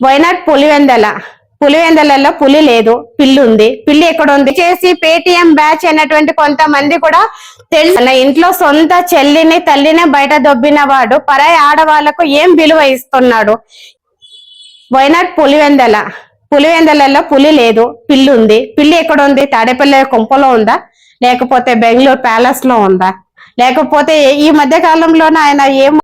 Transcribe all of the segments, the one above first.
వైనాడ్ పులివెందల? పులివెందలలో పులి లేదు పిల్లి ఉంది పిల్లి ఎక్కడ ఉంది చేసి పేటిఎం బ్యాచ్ అయినటువంటి కొంతమంది కూడా తెలుసు ఇంట్లో సొంత చెల్లిని తల్లిని బయట దొబ్బిన వాడు పరాయి ఆడవాళ్ళకు ఏం విలువ ఇస్తున్నాడు? వైనాడ్ పులివెందల? పులివెందలలో పులి లేదు పిల్లి ఉంది పిల్లి ఎక్కడ ఉంది తాడేపల్లి కొంపలో ఉందా? లేకపోతే బెంగళూరు ప్యాలెస్లో ఉందా? లేకపోతే ఈ మధ్య కాలంలోనే ఆయన ఏం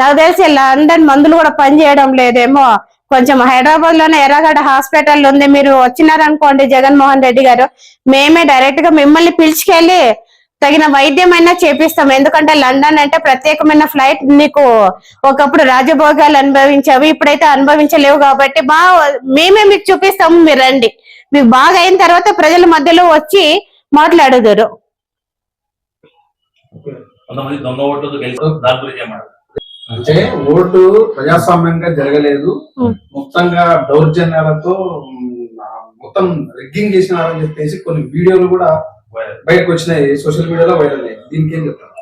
నాకు తెలిసి లండన్ మందులు కూడా పనిచేయడం లేదేమో. కొంచెం హైదరాబాద్లోనే ఎర్రగడ్డ హాస్పిటల్ ఉంది. మీరు వచ్చినారనుకోండి జగన్మోహన్ రెడ్డి గారు. మేమే డైరెక్ట్గా మిమ్మల్ని పిలిచికెళ్ళి తగిన వైద్యమైనా చేపిస్తాం. ఎందుకంటే లండన్ అంటే ప్రత్యేకమైన ఫ్లైట్. నీకు ఒకప్పుడు రాజభోగాలు అనుభవించావు. ఇప్పుడైతే అనుభవించలేవు కాబట్టి బా మేమే మీకు చూపిస్తాము. మీరు రండి. మీకు బాగా అయిన తర్వాత ప్రజల మధ్యలో వచ్చి మాట్లాడుదురు. కొంతమంది దొంగ ఓట్లు గెలిచారు దాని గురించి ఏమన్నారు అంటే ఓటు ప్రజాస్వామ్యంగా జరగలేదు. మొత్తంగా దౌర్జన్యాలతో మొత్తం రిగ్గింగ్ చేసినారని చెప్పేసి కొన్ని వీడియోలు కూడా బయటకు వచ్చినాయి. సోషల్ మీడియాలో వైరల్ అయ్యాయి. దీనికి ఏం చెప్తారు?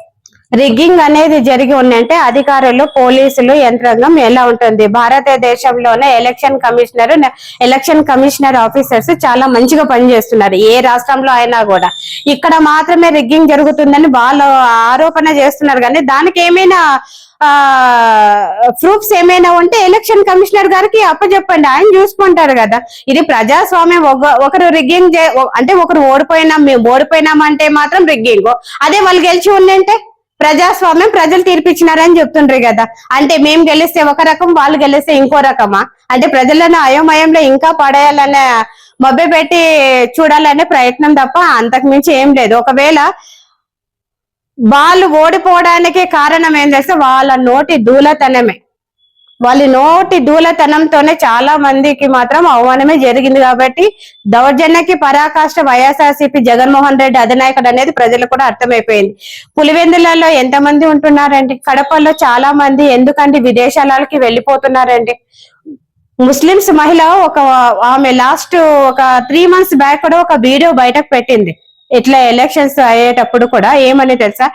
రిగ్గింగ్ అనేది జరిగి ఉందంటే అధికారులు పోలీసులు యంత్రాంగం ఎలా ఉంటుంది? భారతదేశంలోనే election commissioner election commissioner officers చాలా మంచిగా పనిచేస్తున్నారు. ఏ రాష్ట్రంలో అయినా కూడా. ఇక్కడ మాత్రమే రిగ్గింగ్ జరుగుతుందని వాళ్ళు ఆరోపణ చేస్తున్నారు. కానీ దానికి ఏమైనా ప్రూఫ్స్ ఏమైనా ఉంటే ఎలక్షన్ కమిషనర్ గారికి అప్పచెప్పండి. ఆయన చూసుకుంటారు కదా. ఇది ప్రజాస్వామ్యం. ఒక- ఒకరు రిగ్గింగ్ అంటే ఒకరు ఓడిపోయినాం మేము ఓడిపోయినాం అంటే మాత్రం రిగ్గింగ్ అదే వాళ్ళు గెలిచి ఉందంటే ప్రజాస్వామ్యం ప్రజలు తీర్పిచ్చినారని చెప్తుండ్రు కదా. అంటే మేము గెలిస్తే ఒక రకం వాళ్ళు గెలిస్తే ఇంకో రకమా? అంటే ప్రజలను అయోమయంలో ఇంకా పడేయాలనే మభ్య పెట్టి చూడాలనే ప్రయత్నం తప్ప అంతకు మించి ఏం లేదు. ఒకవేళ వాళ్ళు ఓడిపోవడానికి కారణం ఏం చేస్తే వాళ్ళ నోటి దూలతనమే. వాళ్ళ నోటి దూలతనంతోనే చాలా మందికి మాత్రం అవమానమే జరిగింది కాబట్టి దౌర్జన్యకి పరాకాష్ట వైఎస్ఆర్సీపీ జగన్మోహన్ రెడ్డి అధినాయకుడు అనేది ప్రజలకు కూడా అర్థమైపోయింది. పులివెందులలో ఎంతమంది ఉంటున్నారండి? కడపలో చాలా మంది ఎందుకంటే విదేశాలకి వెళ్ళిపోతున్నారండి? ముస్లిమ్స్ మహిళ ఒక ఆమె లాస్ట్ ఒక త్రీ మంత్స్ బ్యాక్ కూడా ఒక వీడియో బయటకు పెట్టింది. ఇట్లా ఎలక్షన్స్ అయ్యేటప్పుడు కూడా ఏమని తెలుసా?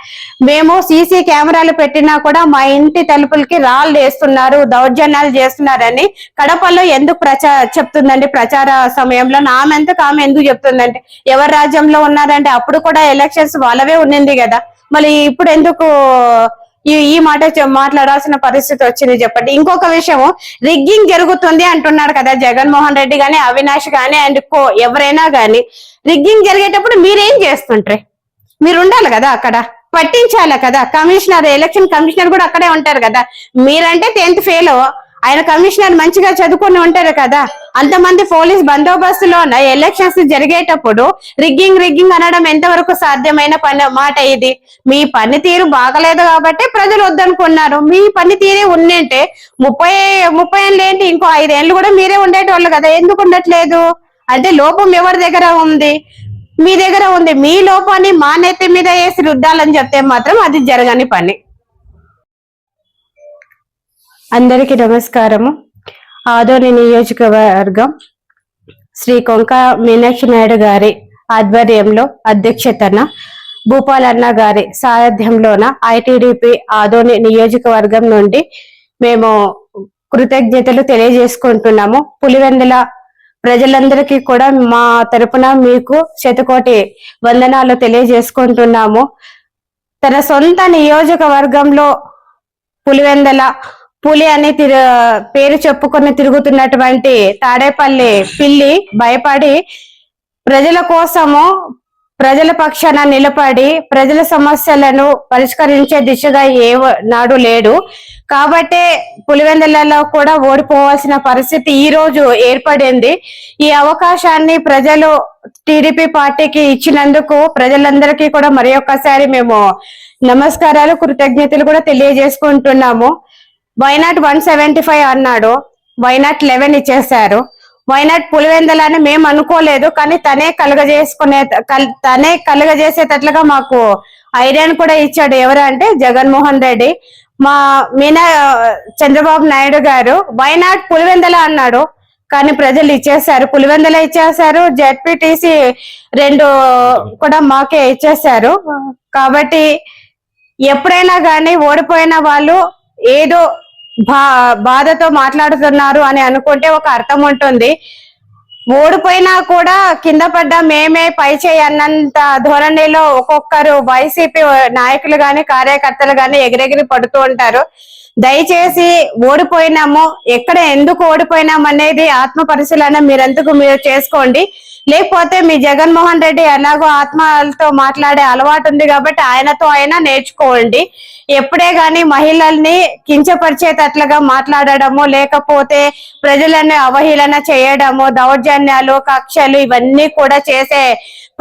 మేము సీసీ కెమెరాలు పెట్టినా కూడా మా ఇంటి తలుపులకి రాళ్ళు వేస్తున్నారు దౌర్జన్యాలు చేస్తున్నారని కడపలో ఎందుకు ప్రచార చెప్తుందండి ప్రచార సమయంలో? నామెందుకు ఆమె ఎందుకు చెప్తుందంటే ఎవరి రాజ్యంలో ఉన్నారంటే అప్పుడు కూడా ఎలక్షన్స్ వాళ్ళవే ఉన్నింది కదా. మళ్ళీ ఇప్పుడు ఎందుకు ఈ ఈ మాట మాట్లాడాల్సిన పరిస్థితి వచ్చింది చెప్పండి. ఇంకొక విషయం రిగ్గింగ్ జరుగుతుంది అంటున్నారు కదా జగన్మోహన్ రెడ్డి గాని అవినాష్ గాని అండ్ కో ఎవరైనా గాని రిగ్గింగ్ జరిగేటప్పుడు మీరేం చేస్తుంటారు? మీరు ఉండాలి కదా అక్కడ? పట్టించాలి కదా? కమిషనర్ ఎలక్షన్ కమిషనర్ కూడా అక్కడే ఉంటారు కదా? మీరంటే టెన్త్ ఫెయిల్ ఆయన కమిషనర్ మంచిగా చదువుకొని ఉంటారు కదా? అంతమంది పోలీస్ బందోబస్తులోన ఎలక్షన్స్ జరిగేటప్పుడు రిగ్గింగ్ రిగ్గింగ్ అనడం ఎంతవరకు సాధ్యమైన పని మాట ఇది? మీ పనితీరు బాగలేదు కాబట్టి ప్రజలు వద్దనుకున్నారు. మీ పనితీరే ఉన్నంటే ముప్పై ముప్పై ఏళ్ళు ఏంటి? ఇంకో ఐదేళ్ళు కూడా మీరే ఉండేటోళ్ళు కదా. ఎందుకు ఉండట్లేదు? అంటే లోపం ఎవరి దగ్గర ఉంది? మీ దగ్గర ఉంది. మీ లోపాన్ని మా నెత్తి మీద వేసి రుద్దాలని చెప్తే మాత్రం అది జరగని పని. అందరికీ నమస్కారము. ఆదోని నియోజకవర్గం శ్రీ కొంక మీనాక్షి నాయుడు గారి ఆధ్వర్యంలో అధ్యక్షతన భూపాలన్న గారి సారథ్యంలోన ఐటీడీపీ ఆదోని నియోజకవర్గం నుండి మేము కృతజ్ఞతలు తెలియజేసుకుంటున్నాము. పులివెందుల ప్రజలందరికీ కూడా మా తరపున మీకు శతకోటి వందనాలు తెలియజేసుకుంటున్నాము. తన సొంత నియోజకవర్గంలో పులివెందల పులి అని తిరు పేరు చెప్పుకొని తిరుగుతున్నటువంటి తాడేపల్లి పిల్లి భయపడి ప్రజల కోసము ప్రజల పక్షాన నిలబడి ప్రజల సమస్యలను పరిష్కరించే దిశగా ఏ నాడు లేడు. కాబట్టే పులివెందులలో కూడా ఓడిపోవాల్సిన పరిస్థితి ఈ రోజు ఏర్పడింది. ఈ అవకాశాన్ని ప్రజలు టీడీపీ పార్టీకి ఇచ్చినందుకు ప్రజలందరికీ కూడా మరి ఒక్కసారి మేము నమస్కారాలు కృతజ్ఞతలు కూడా తెలియజేసుకుంటున్నాము. Why not one seventy five అన్నాడు. వైనాట్ లెవెన్ ఇచ్చేశారు. వైనాట్ పులివెందల అని మేము అనుకోలేదు కానీ తనే కలుగజేసుకునే కల్- తనే కలుగజేసేటట్లుగా మాకు ఐడియాను కూడా ఇచ్చాడు. ఎవరు అంటే జగన్మోహన్ రెడ్డి. మా మీనా చంద్రబాబు నాయుడు గారు వైనాట్ పులివెందల అన్నాడు. కానీ ప్రజలు ఇచ్చేశారు. పులివెందల ఇచ్చేశారు. జెడ్పీటీసీ రెండు కూడా మాకే ఇచ్చేశారు. కాబట్టి ఎప్పుడైనా కానీ ఓడిపోయిన వాళ్ళు ఏదో బా బాధతో మాట్లాడుతున్నారు అని అనుకుంటే ఒక అర్థం ఉంటుంది. ఓడిపోయినా కూడా కింద పడ్డ మేమే పై చేయి అన్నంత ధోరణిలో ఒక్కొక్కరు వైసీపీ నాయకులు గాని కార్యకర్తలు గాని ఎగిరెగిరి పడుతూ ఉంటారు. దయచేసి ఓడిపోయినాము ఎక్కడ ఎందుకు ఓడిపోయినాం అనేది ఆత్మ పరిశీలన మీరెందుకు మీరు చేసుకోండి. లేకపోతే మీ జగన్మోహన్ రెడ్డి ఎలాగో ఆత్మలతో మాట్లాడే అలవాటు ఉంది కాబట్టి ఆయనతో అయినా నేర్చుకోండి. ఎప్పుడే గాని మహిళల్ని కించపరిచేటట్లుగా మాట్లాడడము లేకపోతే ప్రజలను అవహేళన చేయడము దౌర్జన్యాలు కక్షలు ఇవన్నీ కూడా చేసే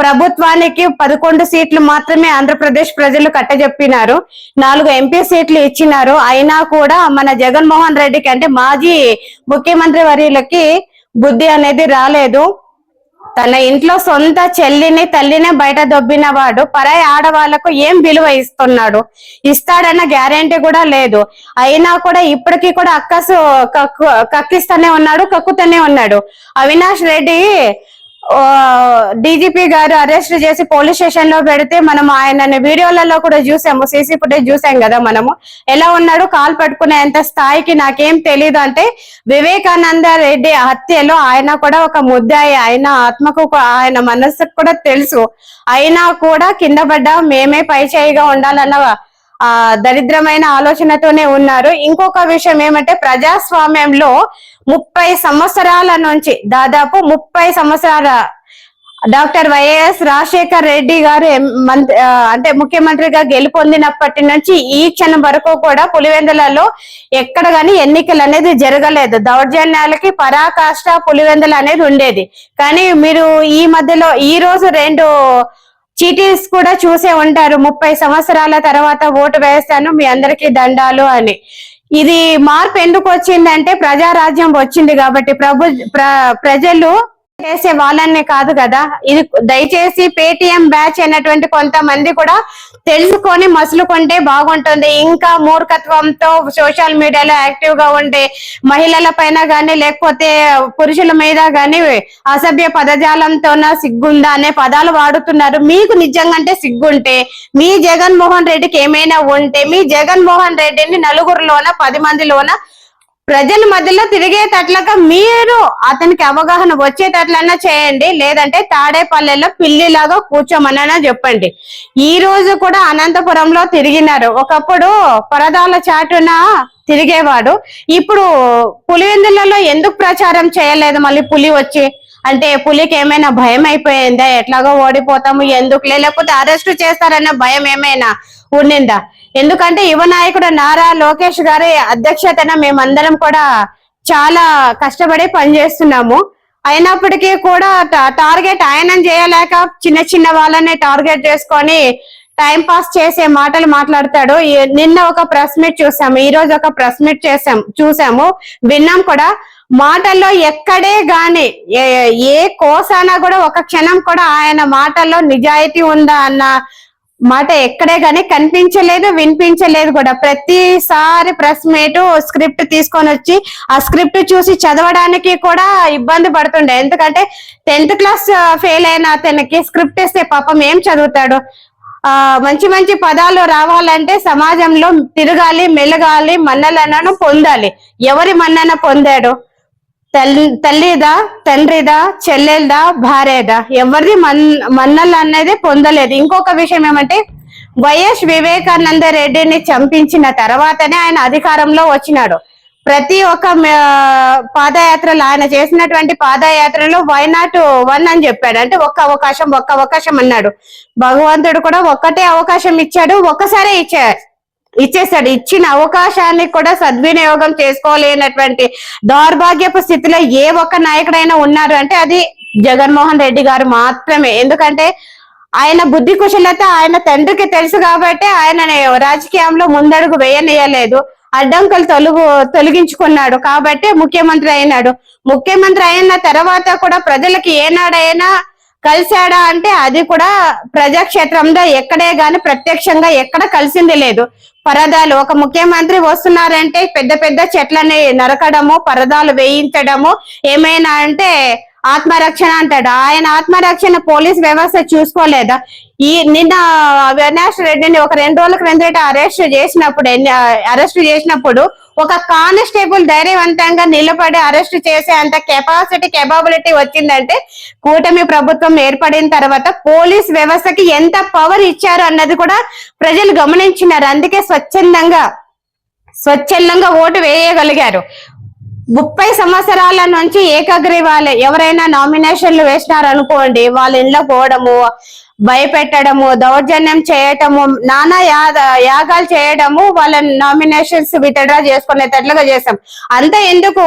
ప్రభుత్వానికి పదకొండు సీట్లు మాత్రమే ఆంధ్రప్రదేశ్ ప్రజలు కట్టజెప్పినారు. నాలుగు ఎంపీ సీట్లు ఇచ్చినారు. అయినా కూడా మన జగన్మోహన్ రెడ్డికి అంటే మాజీ ముఖ్యమంత్రి వర్యులకి బుద్ధి అనేది రాలేదు. తన ఇంట్లో సొంత చెల్లిని తల్లినే బయట దొబ్బిన వాడు పరాయి ఆడవాళ్ళకు ఏం విలువ ఇస్తున్నాడు? ఇస్తాడన్న గ్యారెంటీ కూడా లేదు. అయినా కూడా ఇప్పటికీ కూడా అక్కసు కక్కు కక్కిస్తూనే ఉన్నాడు కక్కుతూనే ఉన్నాడు. అవినాష్ రెడ్డి డీజీపీ గారు అరెస్ట్ చేసి పోలీస్ స్టేషన్లో పెడితే మనం ఆయన వీడియోలలో కూడా చూసాము సీసీ ఫుటేజ్ చూసాం కదా మనము. ఎలా ఉన్నాడు కాలు పట్టుకునేంత స్థాయికి నాకేం తెలియదు అంటే వివేకానంద రెడ్డి హత్యలో ఆయన కూడా ఒక ముద్దాయి ఆయన ఆత్మకు ఆయన మనస్సుకు కూడా తెలుసు. అయినా కూడా కింద పడ్డ మేమే పై చేయిగా ఉండాలన్న ఆ దరిద్రమైన ఆలోచనతోనే ఉన్నారు. ఇంకొక విషయం ఏమంటే ప్రజాస్వామ్యంలో ముప్పై సంవత్సరాల నుంచి దాదాపు ముప్పై సంవత్సరాల డాక్టర్ వైఎస్ రాజశేఖర్ రెడ్డి గారు మంత్- అంటే ముఖ్యమంత్రిగా గెలుపొందినప్పటి నుంచి ఈ క్షణం వరకు కూడా పులివెందులలో ఎక్కడ గాని ఎన్నికలు అనేది జరగలేదు. దౌర్జన్యాలకి పరాకాష్ట పులివెందులు అనేది ఉండేది. కానీ మీరు ఈ మధ్యలో ఈ రోజు రెండు చీటీస్ కూడా చూసే ఉంటారు. ముప్పై సంవత్సరాల తర్వాత ఓటు వేస్తాను మీ అందరికీ దండాలు అని. ఇది మార్పు ఎందుకు వచ్చిందంటే ప్రజారాజ్యం వచ్చింది కాబట్టి ప్రభు ప్ర- ప్రజలు చేసే వాళ్ళనే కాదు కదా? ఇది దయచేసి పేటిఎం బ్యాచ్ అయినటువంటి కొంతమంది కూడా తెలుసుకొని మసులుకుంటే బాగుంటుంది. ఇంకా మూర్ఖత్వంతో సోషల్ మీడియాలో యాక్టివ్గా ఉండే మహిళల పైన గానీ లేకపోతే పురుషుల మీద గాని అసభ్య పదజాలంతోన సిగ్గుందా అనే పదాలు వాడుతున్నారు. మీకు నిజంగా అంటే సిగ్గుంటే మీ జగన్మోహన్ రెడ్డికి ఏమైనా ఉంటే మీ జగన్మోహన్ రెడ్డిని నలుగురిలోన పది మందిలోన ప్రజల మధ్యలో తిరిగేటట్లుగా మీరు అతనికి అవగాహన వచ్చేటట్లన్నా చేయండి. లేదంటే తాడేపల్లెలో పిల్లిలాగా కూర్చోమనైనా చెప్పండి. ఈ రోజు కూడా అనంతపురంలో తిరిగినారు. ఒకప్పుడు పరదాల చాటున తిరిగేవాడు. ఇప్పుడు పులివెందులలో ఎందుకు ప్రచారం చేయలేదు మళ్ళీ పులి వచ్చి? అంటే పులికి ఏమైనా భయం అయిపోయిందా? ఎట్లాగో ఓడిపోతాము ఎందుకు లేకపోతే అరెస్ట్ చేస్తారన్న భయం ఏమైనా ఉండిందా? ఎందుకంటే యువ నాయకుడు నారా లోకేష్ గారి అధ్యక్షతన మేమందరం కూడా చాలా కష్టపడి పనిచేస్తున్నాము. అయినప్పటికీ కూడా టార్గెట్ ఆయన చేయలేక చిన్న చిన్న వాళ్ళనే టార్గెట్ చేసుకొని టైం పాస్ చేసే మాటలు మాట్లాడతాడు. నిన్న ఒక ప్రెస్ మీట్ చూసాము ఈ రోజు ఒక ప్రెస్ మీట్ చేసాం చూసాము. విన్నాం కూడా. మాటల్లో ఎక్కడే గాని ఏ కోసానా కూడా ఒక క్షణం కూడా ఆయన మాటల్లో నిజాయితీ ఉందా అన్న మాట ఎక్కడే గానీ కనిపించలేదు వినిపించలేదు కూడా. ప్రతిసారి ప్రెస్ మీట్ స్క్రిప్ట్ తీసుకొని వచ్చి ఆ స్క్రిప్ట్ చూసి చదవడానికి కూడా ఇబ్బంది పడుతుండే. ఎందుకంటే టెన్త్ క్లాస్ ఫెయిల్ అయిన అతనికి స్క్రిప్ట్ ఇస్తే పాపం ఏం చదువుతాడు? ఆ మంచి మంచి పదాలు రావాలంటే సమాజంలో తిరగాలి మెలగాలి మన్నలను పొందాలి. ఎవరి మన్నన పొందాడు? తల్లి తల్లిదా తండ్రిదా చెల్లెలదా భార్యదా? ఎవరిది మన్ మన్నలు అనేది పొందలేదు. ఇంకొక విషయం ఏమంటే వైఎస్ వివేకానంద రెడ్డిని చంపించిన తర్వాతనే ఆయన అధికారంలో వచ్చినాడు. ప్రతి ఒక్క పాదయాత్రలో ఆయన చేసినటువంటి పాదయాత్రలో వై నాట్ వన్ అని చెప్పాడు. అంటే ఒక్క అవకాశం ఒక్క అవకాశం అన్నాడు. భగవంతుడు కూడా ఒక్కటే అవకాశం ఇచ్చాడు ఒక్కసారే ఇచ్చాడు ఇచ్చేసాడు ఇచ్చిన అవకాశాన్ని కూడా సద్వినియోగం చేసుకోలేనటువంటి దౌర్భాగ్యపు స్థితిలో ఏ ఒక్క నాయకుడైనా ఉన్నారు అంటే అది జగన్మోహన్ రెడ్డి గారు మాత్రమే. ఎందుకంటే ఆయన బుద్ధి కుశలత ఆయన తండ్రికి తెలుసు కాబట్టి ఆయన రాజకీయంలో ముందడుగు వేయనీయలేదు. అడ్డంకులు తొలుగు తొలగించుకున్నాడు. కాబట్టి ముఖ్యమంత్రి అయినాడు. ముఖ్యమంత్రి అయిన తర్వాత కూడా ప్రజలకి ఏనాడైనా కలిశాడా అంటే అది కూడా ప్రజాక్షేత్రంలో ఎక్కడే గాని ప్రత్యక్షంగా ఎక్కడ కలిసింది లేదు. పరదాలు ఒక ముఖ్యమంత్రి వస్తున్నారంటే పెద్ద పెద్ద చెట్లని నరకడము పరదాలు వేయించడము ఏమైనా అంటే ఆత్మరక్షణ అంటాడు. ఆయన ఆత్మరక్షణ పోలీస్ వ్యవస్థ చూసుకోలేదా? ఈ నిన్న అవినాష్ రెడ్డిని ఒక రెండు రోజుల క్రిందట అరెస్ట్ చేసినప్పుడు అరెస్ట్ చేసినప్పుడు ఒక కానిస్టేబుల్ ధైర్యవంతంగా నిలబడి అరెస్ట్ చేసే అంత కెపాసిటీ కెపాబిలిటీ వచ్చిందంటే కూటమి ప్రభుత్వం ఏర్పడిన తర్వాత పోలీస్ వ్యవస్థకి ఎంత పవర్ ఇచ్చారు అన్నది కూడా ప్రజలు గమనించినారు. అందుకే స్వచ్ఛందంగా స్వచ్ఛందంగా ఓటు వేయగలిగారు. ముప్పై సంవత్సరాల నుంచి ఏకగ్రీవాలు. ఎవరైనా నామినేషన్లు వేసినారు అనుకోండి వాళ్ళ ఇంట్లో పోవడము భయపెట్టడము దౌర్జన్యం చేయటము నానా యాగ యాగాలు చేయడము వాళ్ళ నామినేషన్స్ విత్డ్రా చేసుకునేటట్లుగా చేస్తాం. అంత ఎందుకు?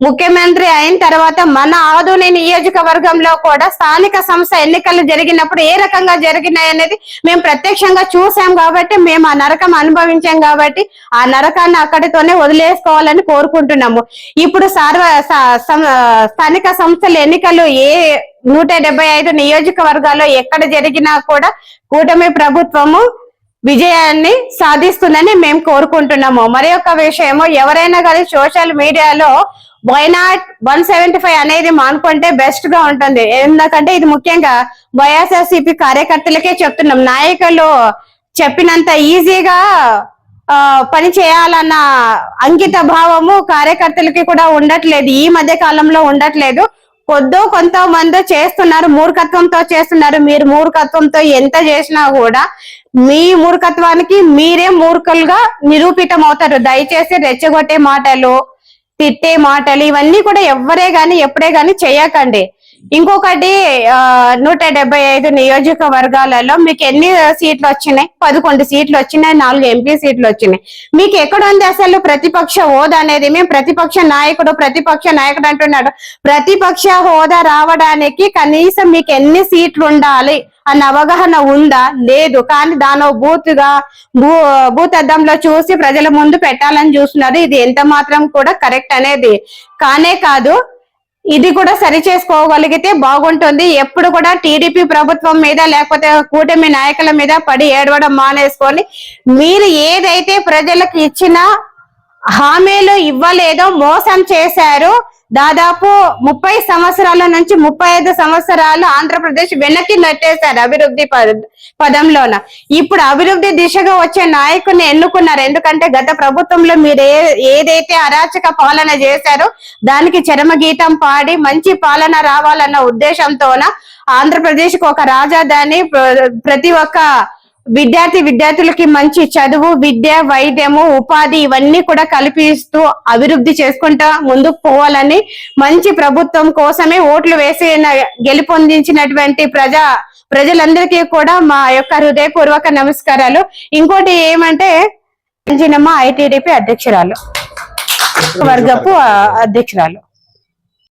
ముఖ్యమంత్రి అయిన తర్వాత మన ఆధుని నియోజకవర్గంలో కూడా స్థానిక సంస్థ ఎన్నికలు జరిగినప్పుడు ఏ రకంగా జరిగినాయి అనేది మేము ప్రత్యక్షంగా చూసాం కాబట్టి మేము ఆ నరకం అనుభవించాం కాబట్టి ఆ నరకాన్ని అక్కడితోనే వదిలేసుకోవాలని కోరుకుంటున్నాము. ఇప్పుడు సార్వ స- స్థానిక సంస్థల ఎన్నికలు ఏ నూట డెబ్బై ఐదు నియోజకవర్గాల్లో ఎక్కడ జరిగినా కూడా కూటమి ప్రభుత్వము విజయాన్ని సాధిస్తుందని మేము కోరుకుంటున్నాము. మరి ఒక విషయము ఎవరైనా కానీ సోషల్ మీడియాలో వైనాట్ వన్ సెవెంటీ ఫైవ్ అనేది మానుకుంటే బెస్ట్గా ఉంటుంది. ఎందుకంటే ఇది ముఖ్యంగా వైఎస్ఆర్సీపీ కార్యకర్తలకే చెప్తున్నాం. నాయకులు చెప్పినంత ఈజీగా పని చేయాలన్న అంకిత భావము కార్యకర్తలకి కూడా ఉండట్లేదు. ఈ మధ్య కాలంలో ఉండట్లేదు. కొద్దో కొంతమంది చేస్తున్నారు మూర్ఖత్వంతో చేస్తున్నారు. మీరు మూర్ఖత్వంతో ఎంత చేసినా కూడా మీ మూర్ఖత్వానికి మీరే మూర్ఖులుగా నిరూపితం అవుతారు దయచేసి రెచ్చగొట్టే మాటలు తిట్టే మాటలు ఇవన్నీ కూడా ఎవరే గాని ఎప్పుడే గాని చేయకండి. ఇంకొకటి ఆ, నూట డెబ్బై ఐదు నియోజకవర్గాలలో మీకు ఎన్ని సీట్లు వచ్చినాయి? పదకొండు సీట్లు వచ్చినాయి నాలుగు ఎంపీ సీట్లు వచ్చినాయి. మీకు ఎక్కడ ఉంది అసలు ప్రతిపక్ష హోదా అనేది? మేము ప్రతిపక్ష నాయకుడు ప్రతిపక్ష నాయకుడు అంటున్నాడు. ప్రతిపక్ష హోదా రావడానికి కనీసం మీకు ఎన్ని సీట్లు ఉండాలి అన్న అవగాహన ఉందా? లేదు. కానీ దాని బూత్గా భూ భూతద్దంలో చూసి ప్రజల ముందు పెట్టాలని చూస్తున్నారు. ఇది ఎంత మాత్రం కూడా కరెక్ట్ అనేది కానే కాదు. ఇది కూడా సరి చేసుకోగలిగితే బాగుంటుంది. ఎప్పుడు కూడా టీడీపీ ప్రభుత్వం మీద లేకపోతే కూటమి నాయకుల మీద పడి ఏడవడం మానేసుకొని మీరు ఏదైతే ప్రజలకు ఇచ్చిన హామీలు ఇవ్వలేదో మోసం చేశారు. దాదాపు ముప్పై సంవత్సరాల నుంచి ముప్పై ఐదు సంవత్సరాలు ఆంధ్రప్రదేశ్ వెనక్కి నెట్టేశారు అభివృద్ధి పదంలోన. ఇప్పుడు అభివృద్ధి దిశగా వచ్చే నాయకుని ఎన్నుకున్నారు. ఎందుకంటే గత ప్రభుత్వంలో మీరు ఏ ఏదైతే అరాచక పాలన చేశారో దానికి చరమగీతం పాడి మంచి పాలన రావాలన్న ఉద్దేశంతోన ఆంధ్రప్రదేశ్కు ఒక రాజధాని ప్ర- ప్రతి ఒక్క విద్యార్థి విద్యార్థులకి మంచి చదువు విద్య వైద్యము ఉపాధి ఇవన్నీ కూడా కల్పిస్తూ అభివృద్ధి చేసుకుంటా ముందుకు పోవాలని మంచి ప్రభుత్వం కోసమే ఓట్లు వేసి గెలుపొందించినటువంటి ప్రజా ప్రజలందరికీ కూడా మా యొక్క హృదయపూర్వక నమస్కారాలు. ఇంకోటి ఏమంటే అంజనమ్మ ఐటీడీపీ అధ్యక్షురాలు వర్గపు అధ్యక్షురాలు.